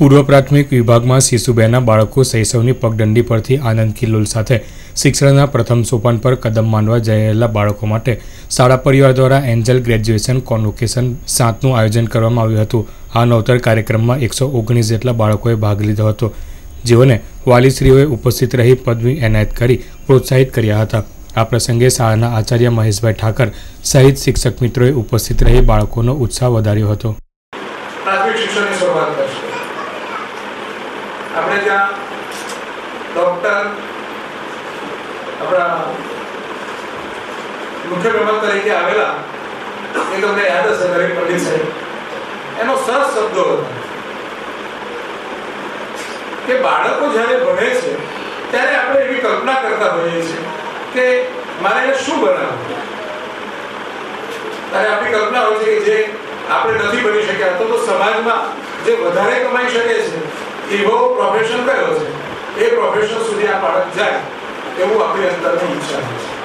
પૂર્વ પ્રાથમિક વિભાગમાં શિશુબેના બાળકો શૈશવની પગદંડી પરથી આનંદ કિલ્લોલ સાથે શિક્ષણના પ્રથમ સોપાન પર કદમ માંડવા જઈ રહેલા બાળકો માટે શાળા પરિવાર દ્વારા એન્જલ ગ્રેજ્યુએશન કોન્વોકેશન સાતનું આયોજન કરવામાં આવ્યું હતું. આ નવતર કાર્યક્રમમાં એકસો ઓગણીસ જેટલા બાળકોએ ભાગ લીધો હતો. જેઓને વાલીશ્રીઓએ ઉપસ્થિત રહી પદવી એનાયત કરી પ્રોત્સાહિત કર્યા હતા. આ પ્રસંગે શાળાના આચાર્ય મહેશભાઈ ઠાકર સહિત શિક્ષક મિત્રોએ ઉપસ્થિત રહી બાળકોનો ઉત્સાહ વધાર્યો હતો. આપણે ત્યાં ડોક્ટર આપણા મુખ્ય મહેમાન તરીકે આવેલા, એ તમને યાદ હશે નરેન પંડિત સાહેબ. એનો સરસ શબ્દો હતો. કે બાળકો જ્યારે ભણે છે, ત્યારે આપણે એવી કલ્પના કરતા હોઈએ છીએ કે મારે એને શું બનાવવું? ત્યારે આપણી કલ્પના હોય છે કે જે આપણે નથી બની શક્યા. તો તો સમાજમાં જે વધારે કમાઈ શકે છે એવો પ્રોફેશન કયો છે? એ પ્રોફેશન સુધી આ બાળક જાય, એવું આપણી અંદરની ઈચ્છા છે.